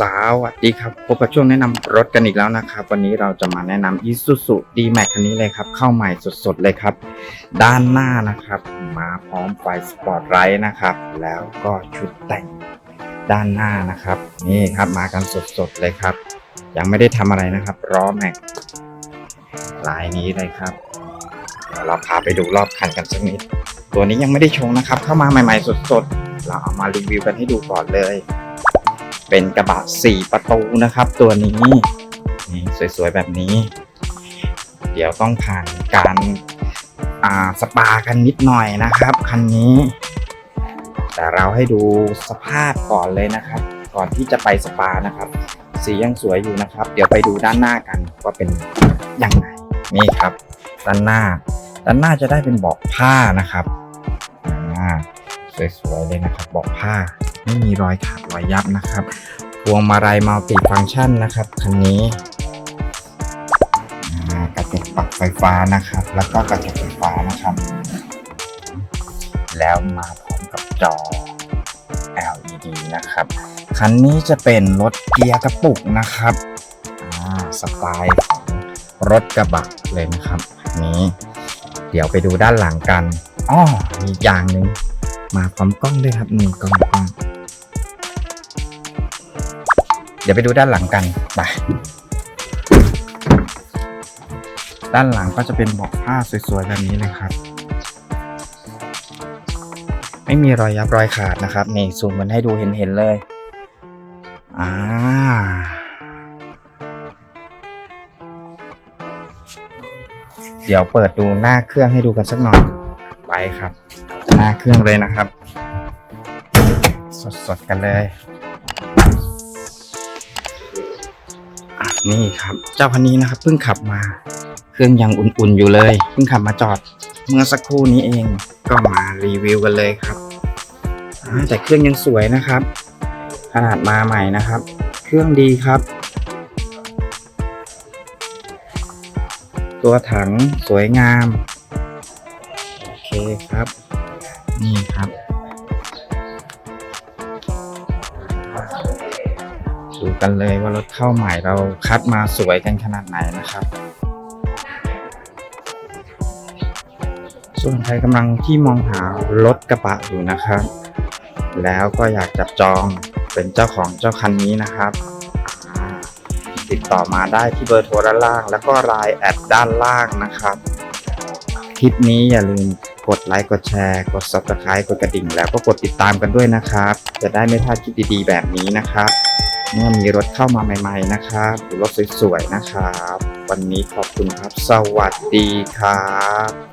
สวัสดีครับพบกับช่วงแนะนำรถกันอีกแล้วนะครับ วันนี้เราจะมาแนะนำ Isuzu D-Max คันนี้เลยครับ เข้าใหม่สดๆเลยครับ ด้านหน้านะครับ มาพร้อมไฟสปอร์ตไลท์นะครับ แล้วก็ชุดแต่งด้านหน้านะครับ นี่ครับมากันสดๆเลยครับ ยังไม่ได้ทำอะไรนะครับล้อแม็กลายนี้เลยครับเดี๋ยวเราพาไปดูรอบคันกันสักนิด ตัวนี้ยังไม่ได้ชงนะครับ เข้ามาใหม่ๆสดๆ เราเอามารีวิวกันให้ดูก่อนเลย เป็นกระบะสี่ประตูนะครับ ตัวนี้นี่สวยๆแบบนี้ เดี๋ยวต้องผ่านการอ่าสปากันนิดหน่อยนะครับคันนี้ แต่เราให้ดูสภาพก่อนเลยนะครับ ก่อนที่จะไปสปานะครับ สียังสวยอยู่นะครับ เดี๋ยวไปดูด้านหน้ากันว่าเป็นยังไงนี่ครับ ด้านหน้า ด้านหน้าจะได้เป็นเบาะผ้านะครับอ่าสวยๆเลยนะครับเบาะผ้า ไม่มีรอยขาดรอยยับนะครับ พวงมาลัยมัลติฟังก์ชันนะครับคันนี้กระจกปรับไฟฟ้านะครับ แล้วก็กระจกไฟฟ้านะครับ แล้วมาพร้อมกับจอ LED นะครับ คันนี้จะเป็นรถเกียร์กระปุกนะครับสไตล์ของรถกระบะเลยนะครับนี้ เดี๋ยวไปดูด้านหลังกันอ้อมีอีกอย่างหนึ่ง มาพร้อมกล้องด้วยครับนี่กล้องกล้องเดี๋ยวไปดูด้านหลังกันไปด้านหลังก็จะเป็นเบาะผ้าสวยๆแบบนี้เลยครับ ไม่มีรอยยับรอยขาดนะครับนี่ซูมมันให้ดูเห็นๆเลยอ่าเดี๋ยวเปิดดูหน้าเครื่องให้ดูกันสักหน่อยไปครับ หน้าเครื่องเลยนะครับ สดๆกันเลย นี่ครับ เจ้าคันนี้นะครับเพิ่งขับมา เครื่องยังอุ่นๆอยู่เลยเพิ่งขับมาจอด เมื่อสักครู่นี้เองก็มารีวิวกันเลยครับแต่เครื่องยังสวยนะครับ ขนาดมาใหม่นะครับ เครื่องดีครับ ตัวถังสวยงาม โอเคครับ นี่ครับ ดูกันเลยว่ารถเข้าใหม่เราคัดมาสวยกันขนาดไหนนะครับ ส่วนใครกำลังที่มองหารถกระบะอยู่นะครับ แล้วก็อยากจับจองเป็นเจ้าของเจ้าคันนี้นะครับติดต่อมาได้ที่เบอร์โทรด้านล่าง แล้วก็ไลน์แอดด้านล่างนะครับ คลิปนี้อย่าลืม กดไลค์กดแชร์กด subscribe กดกระดิ่ง แล้วก็กดติดตามกันด้วยนะครับ จะได้ไม่พลาดคลิปดีๆ แบบนี้นะครับเมื่อมีรถเข้ามาใหม่ ๆ นะครับหรือรถสวยๆนะครับ วันนี้ขอบคุณครับ สวัสดีครับ